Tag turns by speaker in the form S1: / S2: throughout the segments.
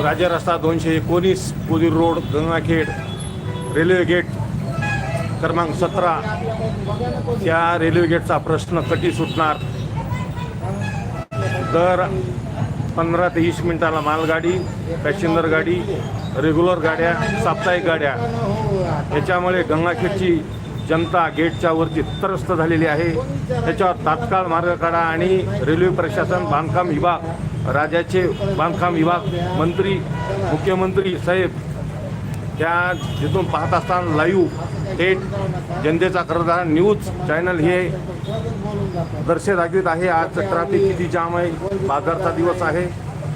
S1: राज्य रस्ता दोनशे एकोणीस कोदीर रोड गंगाखेड रेल्वे गेट क्रमांक सतरा. त्या रेल्वे गेटचा प्रश्न कधी सुटणार? दर पंधरा ते वीस मिनिटाला मालगाडी पॅसेंजर गाडी रेग्युलर गाड्या साप्ताहिक गाड्या. याच्यामुळे गंगाखेडची जनता गेटच्या वरती त्रस्त झालेली आहे. त्याच्यावर तात्काळ मार्ग काढा आणि रेल्वे प्रशासन बांधकाम विभाग राज्याचे बांधकाम विभाग मंत्री मुख्यमंत्री साहेब त्या जिथून पाहत असताना लाईव्ह थेट जनतेचा करता न्यूज चॅनल हे दर्शे दाखवित आहे. आज ट्रॅफिक किती जाम आहे? बाजारचा दिवस आहे.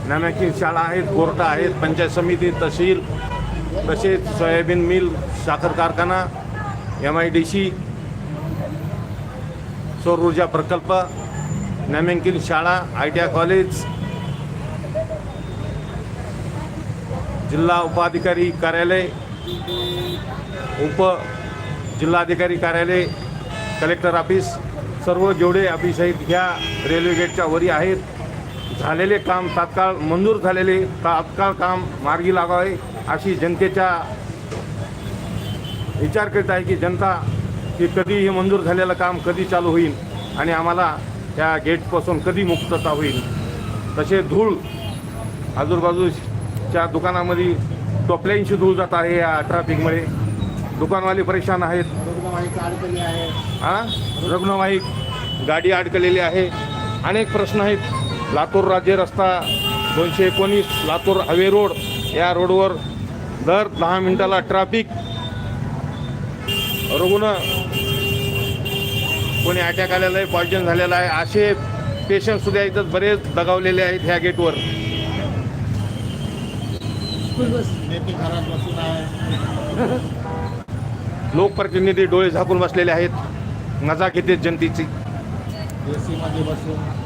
S1: नामांकित शाळा आहेत कोर्टा आहेत पंचायत समिती तहसील तसेच सोयाबीन मिल साखर कारखाना एम आय डी सी सौर ऊर्जा प्रकल्प नामांकित शाळा आय टी आय कॉलेज जिल्हा उपाधिकारी कार्यालय उप जिल्हाधिकारी कार्यालय कलेक्टर ऑफिस सर्व जेवढे ऑफिस आहेत. ह्या रेल्वे गेटच्या वरी आहेत. झालेले काम तात्काळ मंजूर झालेले. तात्काळ काम मार्गी लागावे अशी जनतेच्या विचार करीत आहे की जनता की कधी हे मंजूर झालेलं काम कधी चालू होईल आणि आम्हाला त्या गेटपासून कधी मुक्तता होईल. तसे धूळ आजूबाजूच्या दुकानामध्ये टोपल्यांशी धूळ जात आहे या ट्रॅफिकमुळे दुकानवाले परेशान आहेत. हां? रुग्णवाहिक गाडी अडकलेली आहे. अनेक प्रश्न आहेत. लातूर राज्य रस्ता दोनशे एकोणीस लातूर हवे रोड या रोडवर दर दहा मिनिटाला ट्रॅफिक रुग्ण कोणी अटॅक आलेला आहे पॉयझन झालेला आहे असे पेशंट सुद्धा इथं बरेच दगावलेले आहेत ह्या गेटवर लोकप्रतिनिधी डोळे झाकून बसलेले आहेत. मजा घेते जनतेची.
S2: एसी मध्ये बसून.